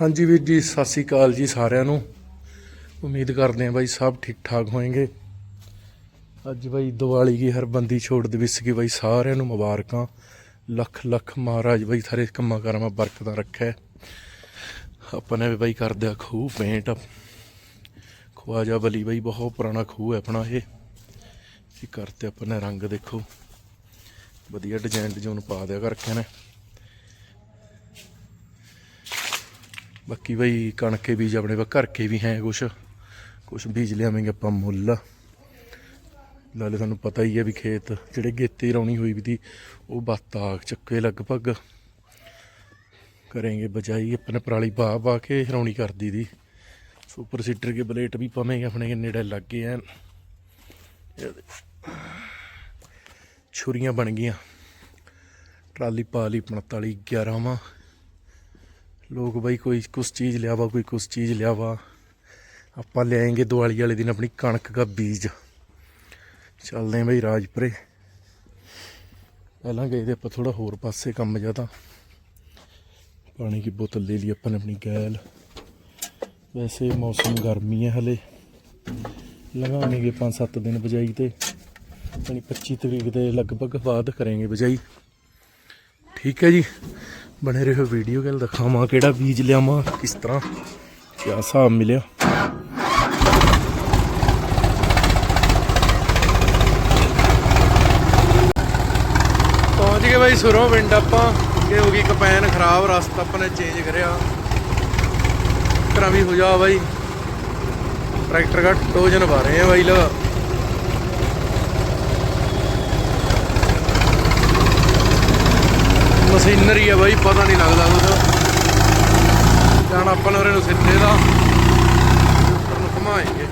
ਹਾਂਜੀ ਵੀਰ ਜੀ, ਸਤਿ ਸ੍ਰੀ ਅਕਾਲ ਜੀ ਸਾਰਿਆਂ ਨੂੰ। ਉਮੀਦ ਕਰਦੇ ਹਾਂ ਬਾਈ ਸਭ ਠੀਕ ਠਾਕ ਹੋਣਗੇ ਅੱਜ ਬਾਈ ਦੀਵਾਲੀ ਦੀ ਹਰ ਬੰਦੀ ਛੋੜ ਦੇ ਦਿਵਸ ਕੀ ਬਾਈ ਸਾਰਿਆਂ ਨੂੰ ਮੁਬਾਰਕਾਂ। ਲੱਖ ਲੱਖ ਮਹਾਰਾਜ ਬਾਈ ਸਾਰੇ ਕੰਮਾਂ ਕਾਰਾਂ ਮਾ ਬਰਕਤਾਂ ਰੱਖੇ। ਆਪਾਂ ਨੇ ਵੀ ਬਾਈ ਕਰਦਿਆ ਖੂਹ ਪੇਂਟ। ਖਵਾਜਾ ਬਲੀ ਬਾਈ, ਬਹੁਤ ਪੁਰਾਣਾ ਖੂਹ ਹੈ ਆਪਣਾ ਇਹ। ਇਹ ਕਰਤੇ ਆਪਾਂ ਨੇ ਰੰਗ ਦੇਖੋ। ਵਧੀਆ ਡਿਜ਼ਾਈਨ ਡਿਜ਼ਾਈਨ ਪਾ ਦਿਆ ਕਰਕੇ ਨੇ। ਬਾਕੀ ਬਈ ਕਣਕੇ ਬੀਜ ਆਪਣੇ ਕੋਲ ਘਰ ਕੇ ਵੀ ਹੈ ਕੁਛ ਕੁਛ ਬੀਜ ਲਿਆਵਾਂਗੇ ਆਪਾਂ ਮੁੱਲ। ਲਾਲੇ ਤੁਹਾਨੂੰ ਪਤਾ ਹੀ ਹੈ ਵੀ ਖੇਤ ਜਿਹੜੇ ਗੇਤੇ ਰੌਣੀ ਹੋਈ ਵੀ ਦੀ, ਉਹ ਬਾਤਾ ਚੱਕੇ ਲਗਭਗ। ਕਰਾਂਗੇ ਬਜਾਈ ਆਪਣੇ ਪਰਾਲੀ ਬਾ ਪਾ ਕੇ ਰੌਣੀ ਕਰਦੀ ਦੀ। ਸੁਪਰ ਸੀਟਰ ਕੇ ਬਲੇਟ ਵੀ ਪਵੇਂਗੇ ਆਪਣੇ ਕੇ ਨੇੜੇ ਲੱਗ ਗਏ ਐਨ। ਛੁਰੀਆਂ ਬਣ ਗਈਆਂ। ਟਰਾਲੀ ਪਾ ਲਈ 45 11 ਲੋਕ ਬਾਈ ਕੋਈ ਕੁਛ ਚੀਜ਼ ਲਿਆਵਾ, ਕੋਈ ਕੁਛ ਚੀਜ਼ ਲਿਆਵਾ। ਆਪਾਂ ਲਿਆਏਗੇ ਦੀਵਾਲੀ ਵਾਲੇ ਦਿਨ ਆਪਣੀ ਕਣਕ ਦਾ ਬੀਜ। ਚੱਲਦੇ ਆਂ ਬਈ ਰਾਜਪੁਰੇ। ਪਹਿਲਾਂ ਗਏ ਤੇ ਆਪਾਂ ਥੋੜਾ ਹੋਰ ਪਾਸੇ ਕੰਮ ਜ਼ਿਆਦਾ ਪਾਣੀ ਦੀ ਬੋਤਲ ਲੈ ਲਈ ਆਪਾਂ ਨੇ ਆਪਣੀ ਗੈਲ। ਵੈਸੇ ਮੌਸਮ ਗਰਮੀ ਹੈ ਹਲੇ। ਲਗਾਉਣਗੇ 5-7 ਦਿਨ ਬਜਾਈ ਤੇ। ਯਾਨੀ 25 ਤਰੀਕ ਦੇ ਲਗਭਗ ਬਾਅਦ ਕਰਾਂਗੇ ਬਜਾਈ। ਠੀਕ ਹੈ ਜੀ। ਬਣੇ ਰਹੋ ਵੀਡੀਓ ਗੱਲ ਦਿਖਾਵਾਂ ਕਿਹੜਾ ਬੀਜ ਲਿਆਵਾਂ, ਕਿਸ ਤਰ੍ਹਾਂ ਕਿਆ ਹਿਸਾਬ ਮਿਲਿਆ। ਪਹੁੰਚ ਗਏ ਬਾਈ ਸੁਰੋ ਪਿੰਡ ਆਪਾਂ। ਅੱਗੇ ਹੋ ਗਈ ਕਪੈਨ ਖਰਾਬ, ਰਸਤਾ ਆਪਾਂ ਨੇ ਚੇਂਜ ਕਰਿਆ। ਤਰ੍ਹਾਂ ਵੀ ਹੋ ਜਾ ਬਾਈ। ਟਰੈਕਟਰ ਦਾ ਟੋਜਨ ਭਾ ਰਹੇ ਆ ਬਾਈ ਲਾ ਮਸ਼ੀਨਰੀ ਆ ਬਾਈ, ਪਤਾ ਨਹੀਂ ਲੱਗਦਾ ਕੁਝ ਜਾਣ ਆਪਾਂ ਨੇ ਉਹਨੂੰ ਸਿੱਧੇ ਦਾ। ਨੂੰ ਘੁਮਾਏਂਗੇ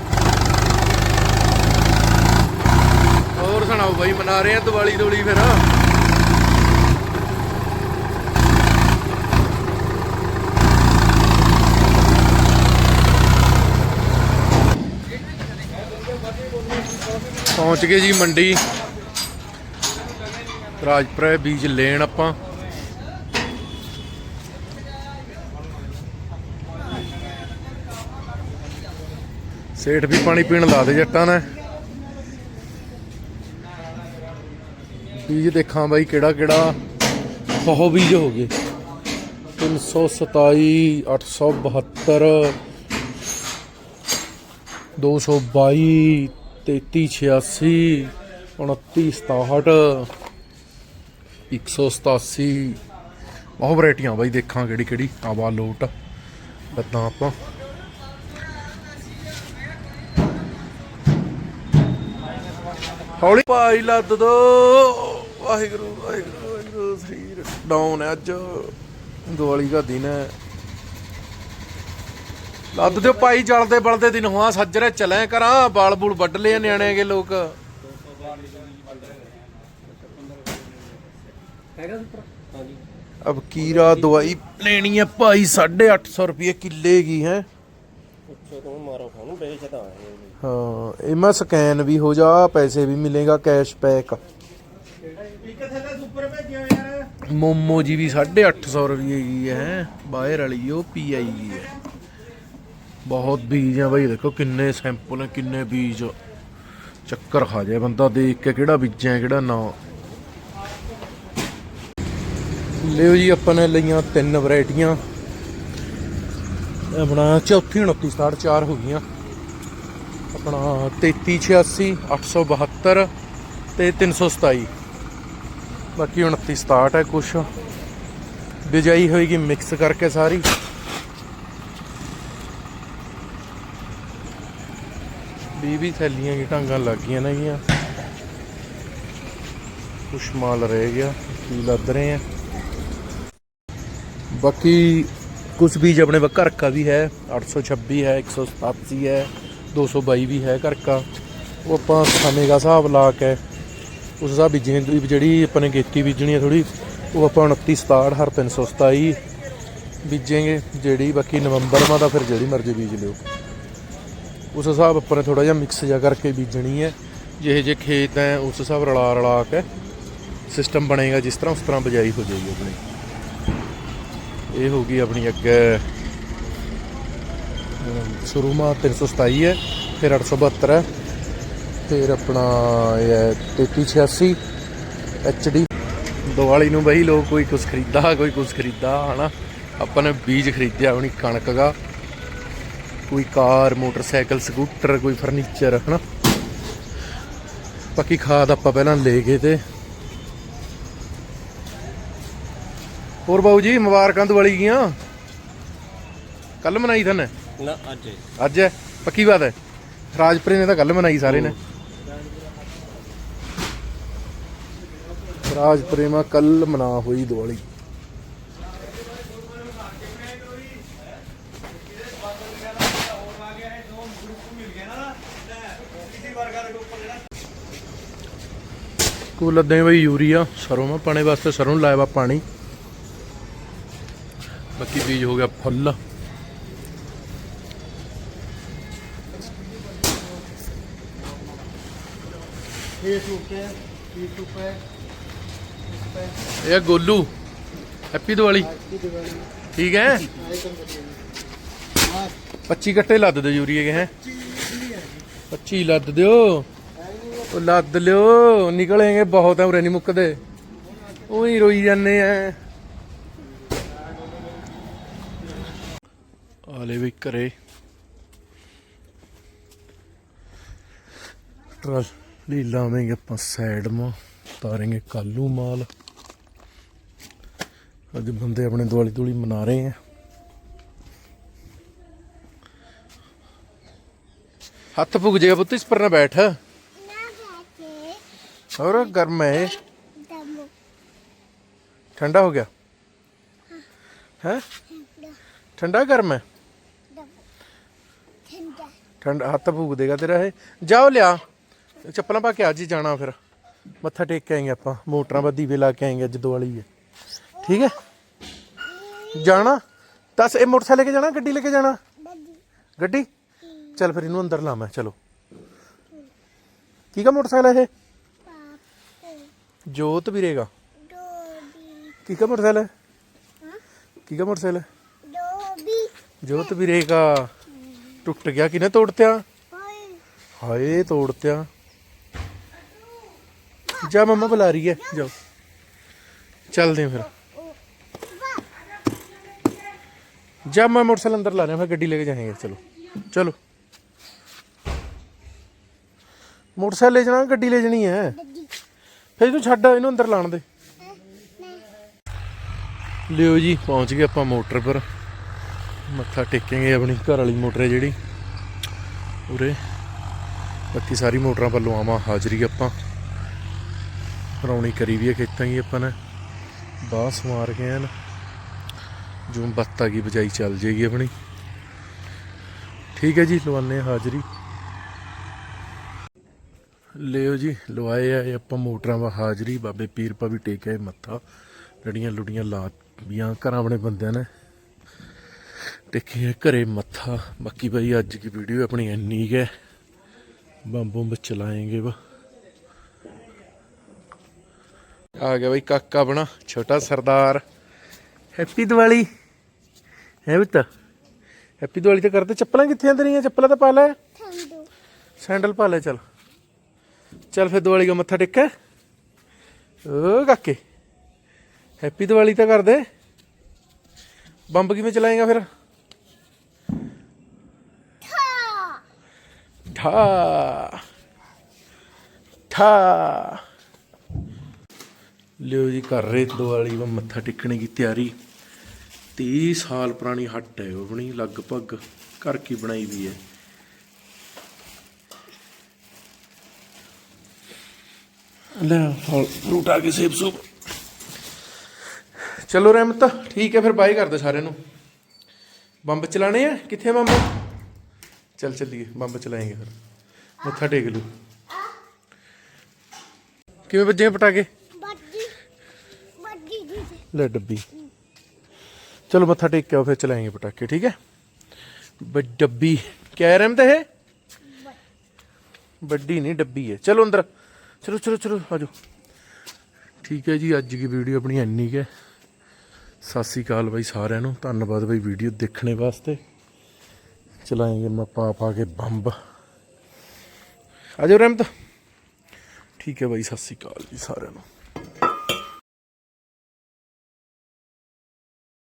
ਹੋਰ ਸੁਣਾਓ ਬਾਈ, ਮਨਾ ਰਹੇ ਆ ਦੀਵਾਲੀ ਦੋਲੀ ਫਿਰ? ਪਹੁੰਚ ਗਏ ਜੀ ਮੰਡੀ। ਰਾਜਪੁਰੇ ਬੀਜ ਲੈਣ ਆਪਾਂ। ਸੇਠ ਵੀ ਪਾਣੀ ਪੀਣ ਲਾ ਦੇ ਜੱਟਾਂ ਨੇ। ਬੀਜ ਦੇਖਾਂ ਬਾਈ ਕਿਹੜਾ ਕਿਹੜਾ। ਬਹੁਤ ਬੀਜ ਹੋ ਗਏ। 327 872 222 3386 2967 187 ਬਹੁਤ ਵੈਰਾਈਟੀਆਂ ਬਾਈ ਦੇਖਾਂ ਕਿਹੜੀ ਕਿਹੜੀ। ਆਵਾ ਲੋਟ। ਬੱਦਾਂ ਆਪਾਂ। ਹੌਲੀ ਭਾਈ ਲੱਦ ਦੋ। ਵਾਹਿਗੁਰੂ ਵਾਹਿਗੁਰੂ ਵਾਹਿਗੁਰੂ ਸਰੀਰ ਡਾਊਨ ਹੈ ਅੱਜ। ਦੀਵਾਲੀ ਦਾ ਦਿਨ ਹੈ। ਲੱਦ ਦਿਓ ਭਾਈ ਜਲਦੇ ਬਲਦੇ ਦਿਨ ਹੋਆ ਸੱਜਰੇ ਚਲੇ ਕਰਾਂ ਬਾਲ ਬੂਲ ਵੱਢ ਲਏ ਆ ਨਿਆਣੇ ਕੇ ਲੋਕ। ਅਬ ਕੀਰਾ ਦਵਾਈ ਲੈਣੀ ਹੈ ਭਾਈ 850 ਰੁਪਏ ਕਿੱਲੇ ਕੀ ਹੈ। ਤੂੰ ਮਾਰੋ ਖਾਨੂੰ ਵੇਚਦਾ ਹੈ ਹਾਂ, ਇਹ ਮੈਂ ਸਕੈਨ ਵੀ ਹੋ ਜਾ, ਪੈਸੇ ਵੀ ਮਿਲੇਗਾ ਕੈਸ਼ ਇੱਕ ਥੱਲੇ ਸੁਪਰ ਭੇਜਿਆ ਯਾਰ ਮੋਮੋ ਜੀ ਵੀ 850 ਰੁਪਏ ਦੀ ਹੈ, ਬਾਹਰ ਵਾਲੀ ਉਹ ਪੀ ਦੀ ਹੈ। ਬਹੁਤ ਬੀਜ ਆ ਬਾਈ, ਦੇਖੋ ਕਿੰਨੇ ਸੈਂਪਲ ਨੇ ਕਿੰਨੇ ਬੀਜ ਚੱਕਰ ਖਾ ਜਾਏ ਬੰਦਾ, ਦੇਖ ਕੇ ਕਿਹੜਾ ਬੀਜਿਆ, ਕਿਹੜਾ ਨਾ। ਲਿਓ ਜੀ, ਆਪਾਂ ਨੇ ਲਈਆਂ ਤਿੰਨ ਵੈਰਾਈਟੀਆਂ ਆਪਣਾ ਚੌਥੀ 29 ਸਟਾਰਟ ਚਾਰ ਹੋ ਗਈਆਂ। ਆਪਣਾ 3386 872 ਤੇ 327 ਬਾਕੀ 29 ਸਟਾਰਟ ਹੈ ਕੁਛ। ਬਿਜਾਈ ਹੋਏਗੀ ਮਿਕਸ ਕਰਕੇ ਸਾਰੀ। ਵੀਹ ਵੀਹ ਥੈਲੀਆਂ ਕੀ ਢੰਗਾਂ ਲੱਗ ਗਈਆਂ ਨੇਗੀਆਂ ਕੁਛ ਮਾਲ ਰਹਿ ਗਿਆ, ਕੀ ਲੱਦ ਰਹੇ ਆ। ਬਾਕੀ ਕੁਛ ਬੀਜ ਆਪਣੇ ਵਾ ਘਰ ਕਾ ਵੀ ਹੈ 826 ਹੈ 187 ਹੈ 222 ਵੀ ਹੈ ਘਰ ਕਾ। ਉਹ ਆਪਾਂ ਸਮੇਂ ਦਾ ਹਿਸਾਬ ਲਾ ਕੇ ਉਸ ਹਿਸਾਬ ਬੀਜਣੀ ਦੀ ਜਿਹੜੀ ਆਪਾਂ ਨੇ ਗੇਤੀ ਬੀਜਣੀ ਹੈ ਥੋੜੀ ਉਹ ਆਪਾਂ 29 67 ਹਰ 327 ਬੀਜेंगे ਜਿਹੜੀ ਬਾਕੀ ਨਵੰਬਰ ਮਾ ਤਾਂ ਫਿਰ ਜਿਹੜੀ ਮਰਜ਼ੀ ਬੀਜ ਲਿਓ। ਉਸ ਹਿਸਾਬ ਆਪਾਂ ਨੇ ਥੋੜਾ ਜਿਹਾ ਮਿਕਸ ਜਿਹਾ ਕਰਕੇ ਬੀਜਣੀ ਹੈ। ਜਿਹੇ ਜੇ ਖੇਤ ਹੈ, ਉਸ ਹਿਸਾਬ ਰਲਾ ਰਲਾ ਕੇ ਸਿਸਟਮ ਬਣੇਗਾ, ਜਿਸ ਤਰ੍ਹਾਂ ਉਸ ਤਰ੍ਹਾਂ ਬਜਾਈ ਹੋ ਜਾਏਗੀ ਆਪਣੀ। ਇਹ ਹੋ ਗਈ ਆਪਣੀ ਅੱਗੇ ਸ਼ੁਰੂਮਾ ਸ਼ੁਰੂ ਮਾ 327 ਹੈ, ਫਿਰ 872 ਹੈ, ਫਿਰ ਆਪਣਾ ਇਹ ਹੈ 3386 HD ਦੀਵਾਲੀ ਨੂੰ ਬਈ ਲੋਕ ਕੋਈ ਕੁਝ ਖਰੀਦਾ, ਕੋਈ ਕੁਝ ਖਰੀਦਾ, ਹਨਾ? ਆਪਾਂ ਨੇ ਬੀਜ ਖਰੀਦਿਆ, ਆਪਣੀ ਕਣਕ ਦਾ। ਕੋਈ ਕਾਰ, ਮੋਟਰਸਾਈਕਲ, ਸਕੂਟਰ, ਕੋਈ ਫਰਨੀਚਰ, ਹਨਾ? ਪੱਕੀ ਖਾਦ ਆਪਾਂ ਪਹਿਲਾਂ ਲੈ ਗਏ ਤੇ ਹੋਰ ਬਾਊ ਜੀ ਮੁਬਾਰਕਾਂ ਦੀਵਾਲੀ ਗੀਆਂ ਕੱਲ ਮਨਾਈ ਥਨ? ਨਾ ਅੱਜ। ਅੱਜ ਹੈ? ਪੱਕੀ ਬਾਤ ਹੈ? ਰਾਜਪੁਰੇ ਨੇ ਤਾਂ ਕੱਲ ਮਨਾਈ ਸਾਰੇ ਨੇ। ਰਾਜਪੁਰੇ ਮਾ ਕੱਲ ਮਨਾ ਹੋਈ ਦੀਵਾਲੀ। ਕੋਲ ਲੱਦੇ ਬਈ ਯੂਰੀਆ ਸਰੋਂ ਮਾ ਪਾਣੇ ਵਾਸਤੇ ਸਰੋਂ ਲਾਇਆ ਵਾ ਪਾਣੀ। ਬਾਕੀ ਬੀਜ ਹੋ ਗਿਆ ਫੁੱਲ। ਇਹ ਗੋਲੂ ਹੈਪੀ ਦੀਵਾਲੀ। ਠੀਕ ਹੈ? ਆਏ ਕੰਮ ਕਰੀਏ ਹਾਂ। 25 ਗੱਟੇ ਲੱਦ ਦਿਓ ਯੂਰੀਏ ਹੈ। 25 ਲੱਦ ਦਿਓ। ਉਹ ਲੱਦ ਲਿਓ ਨਿਕਲੇਗੇ ਬਹੁਤ ਹੈ ਉਰੇ ਨਹੀਂ ਮੁੱਕਦੇ। ਉਹੀ ਰੋਈ ਜਾਂਦੇ ਆ। ਆਲੇ ਵੀ ਘਰੇ। ਟਰਾਲੀ ਲਾਵਾਂਗੇ ਆਪਾਂ ਸਾਈਡ ਮਾ ਤਾਰਾਂਗੇ ਕਾਲੂ ਮਾਲ। ਅੱਜ ਬੰਦੇ ਆਪਣੇ ਦਿਵਾਲੀ ਦੁਲੀ ਮਨਾ ਰਹੇ ਆ। ਹੱਥ ਭੁੱਗ ਜੇ ਪੁੱਤ, ਇਸ ਪਰ ਨਾ ਬੈਠ। ਹੋਰ, ਗਰਮ ਹੈ ਠੰਡਾ ਹੋ ਗਿਆ? ਹੈ? ਠੰਡਾ ਗਰਮ ਹੈ? ਠੰਡ ਹੱਥ ਭੂਗ ਦੇਗਾ ਤੇਰਾ ਇਹ। ਜਾਓ ਲਿਆ। ਚੱਪਲਾਂ ਪਾ ਕੇ ਅੱਜ ਹੀ ਜਾਣਾ ਫਿਰ। ਮੱਥਾ ਟੇਕ ਕੇ ਆਏਗੇ ਆਪਾਂ। ਮੋਟਰਾਂ ਬਾ ਦੀਵੇ ਲਾ ਕੇ ਆਏਗੇ ਅੱਜ ਦੀਵਾਲੀ ਹੈ ਠੀਕ ਹੈ? ਜਾਣਾ? ਦੱਸ ਇਹ ਮੋਟਰਸਾਈਕਲ ਲੈ ਕੇ ਜਾਣਾ ਗੱਡੀ ਲੈ ਕੇ ਜਾਣਾ? ਗੱਡੀ? ਚੱਲ ਫਿਰ ਇਹਨੂੰ ਅੰਦਰ ਲਾ ਮੈਂ ਚਲੋ। ਕੀ ਕਾ ਮੋਟਰਸਾਈਕਲ ਹੈ ਇਹ? ਜੋਤ ਵੀਰੇਗਾ। ਕੀ ਕਾ ਮੋਟਰਸਾਈਕਲ ਹੈ? ਕੀ ਕਾ ਮੋਟਰਸਾਈਕਲ ਹੈ? ਜੋਤ ਵੀਰੇਗਾ। ਟੁੱਟ ਗਿਆ ਕਿਨੇ ਤੋੜਤਿਆ? ਹੋਏ। ਹਾਏ ਤੋੜਤਿਆ। ਜਾ ਮੰਮਾ ਬੁਲਾ ਰਹੀ ਹੈ ਜਾਓ। ਚੱਲਦੇ ਫਿਰ। ਜਾ ਮੈਂ ਮੋਟਰਸਾਈਕਲ ਅੰਦਰ ਲਾ ਰਿਹਾ ਫਿਰ ਗੱਡੀ ਲੈ ਕੇ ਜਾਏਂਗੇ ਚਲੋ। ਚਲੋ। ਮੋਟਰਸਾਈਕਲ ਲੈ ਜਾਣਾ ਗੱਡੀ ਲੈ ਜਾਣੀ ਹੈ। ਫਿਰ ਇਹਨੂੰ ਛੱਡ ਇਹਨੂੰ ਅੰਦਰ ਲਾਣ ਦੇ। ਲਿਓ ਜੀ ਪਹੁੰਚ ਗਏ ਆਪਾਂ ਮੋਟਰ ਪਰ। ਮੱਥਾ ਟੇਕਾਂਗੇ ਆਪਣੀ ਘਰ ਵਾਲੀ ਮੋਟਰ ਹੈ ਜਿਹੜੀ। ਉਰੇ ਬਾਕੀ ਸਾਰੀ ਮੋਟਰਾਂ ਪਰ ਲਵਾਵਾਂ ਹਾਜ਼ਰੀ ਆਪਾਂ। ਰੌਣੀ ਕਰੀ ਵੀ ਹੈ ਖੇਤਾਂ ਹੀ ਆਪਾਂ ਨੇ। ਬਾਹ ਸਮਾਰ ਕੇ ਹਨ। ਜੋ ਬੱਤਾ ਕੀ ਬਜਾਈ ਚੱਲ ਜੇਗੀ ਆਪਣੀ। ਠੀਕ ਹੈ ਜੀ ਲਵਾਨੇ ਹਾਂ ਹਾਜ਼ਰੀ। ਲਿਓ ਜੀ, ਲਵਾਏ ਆ ਆਪਾਂ ਮੋਟਰਾਂ ਵਾ ਹਾਜ਼ਰੀ। ਬਾਬੇ ਪੀਰ ਪਾ ਵੀ ਟੇਕਿਆ ਇਹ ਮੱਥਾ। ਲੜੀਆਂ ਲੁੜੀਆਂ ਲਾ ਵੀਆਂ ਘਰਾਂ ਆਪਣੇ ਬੰਦਿਆਂ ਨੇ। ਟੇਕਿਆ ਘਰੇ ਮੱਥਾ। ਬਾਕੀ ਭਾਈ ਅੱਜ ਦੀ ਵੀਡੀਓ ਆਪਣੀ ਇੰਨੀ ਕੁ ਹੈ। ਬੰਬ ਬੰਬ ਚਲਾਏਂਗੇ ਵਾ। ਆ ਗਿਆ ਬਈ ਕਾਕਾ ਆਪਣਾ, ਛੋਟਾ ਸਰਦਾਰ। ਹੈਪੀ ਦੀਵਾਲੀ। ਹੈ ਬਿੱਤਾ ਹੈਪੀ ਦੀਵਾਲੀ ਤੇ ਕਰਦੇ। ਚੱਪਲਾਂ ਕਿੱਥੇ ਆਂ ਤੇਰੀਆਂ? ਚੱਪਲਾਂ ਤਾਂ ਪਾ ਲੈ। ਸੈਂਡਲ ਪਾ ਲੈ, ਚੱਲ। ਚੱਲ ਫਿਰ ਦੀਵਾਲੀ ਦਾ ਮੱਥਾ ਟੇਕਿਆ ਓ ਕਾਕੇ ਹੈਪੀ ਦੀਵਾਲੀ ਤਾਂ ਕਰਦੇ। ਬੰਬ ਕਿਵੇਂ ਚਲਾਏਗਾ ਫਿਰ? ਠਾ ਠਾ। ਲਿਓ ਜੀ ਕਰ ਰਹੇ ਦੀਵਾਲੀ ਦਾ ਮੱਥਾ ਟੇਕਣ ਦੀ ਤਿਆਰੀ। 30 ਸਾਲ ਪੁਰਾਣੀ ਹੱਟ ਹੈ ਉਹ ਆਪਣੀ ਲਗਭਗ ਘਰ ਕੀ ਬਣਾਈ ਵੀ ਹੈ। ਲੈ, ਫਲ, ਫਰੂਟ ਆ ਕੇ ਸੇਬ ਸੂਬ ਚਲੋ ਰਹਿਮਤ ਠੀਕ ਹੈ, ਫਿਰ ਬਾਈ ਕਰਦੇ ਸਾਰਿਆਂ ਨੂੰ। ਬੰਬ ਚਲਾਣੇ ਆ? ਕਿੱਥੇ ਆ ਬੰਬ? ਚੱਲ ਚੱਲੀਏ ਬੰਬ ਚਲਾਏਂਗੇ ਫਿਰ। ਮੱਥਾ ਟੇਕ ਲੂ ਕਿਵੇਂ ਵੱਜੇ ਪਟਾਕੇ? ਜੀ। ਲੈ ਡੱਬੀ। ਚਲੋ ਮੱਥਾ ਟੇਕ ਕੇ ਆਓ ਫਿਰ ਚਲਾਏਂਗੇ ਪਟਾਕੇ ਠੀਕ ਹੈ? ਡੱਬੀ ਕਹਿ ਰਹਿਮ ਤੇ ਹੈ ਵੱਡੀ ਨਹੀਂ ਡੱਬੀ ਹੈ। ਚਲੋ ਅੰਦਰ। ਚਲੋ ਚਲੋ ਚਲੋ ਆਜੋ ਠੀਕ ਹੈ ਜੀ ਅੱਜ ਦੀ ਵੀਡੀਓ ਆਪਣੀ ਇੰਨੀ ਹੈ। ਸਤਿ ਸ੍ਰੀ ਅਕਾਲ ਬਾਈ ਸਾਰਿਆਂ ਨੂੰ। ਧੰਨਵਾਦ ਬਾਈ ਵੀਡੀਓ ਦੇਖਣੇ ਵਾਸਤੇ। चलाएंगे मैं ਪਾ आके बम्ब ਆ ਜਾਓ ਰਹਿਮਤ। ਠੀਕ ਹੈ ਬਾਈ, ਸਤਿ ਸ਼੍ਰੀ ਅਕਾਲ ਜੀ ਸਾਰਿਆਂ ਨੂੰ।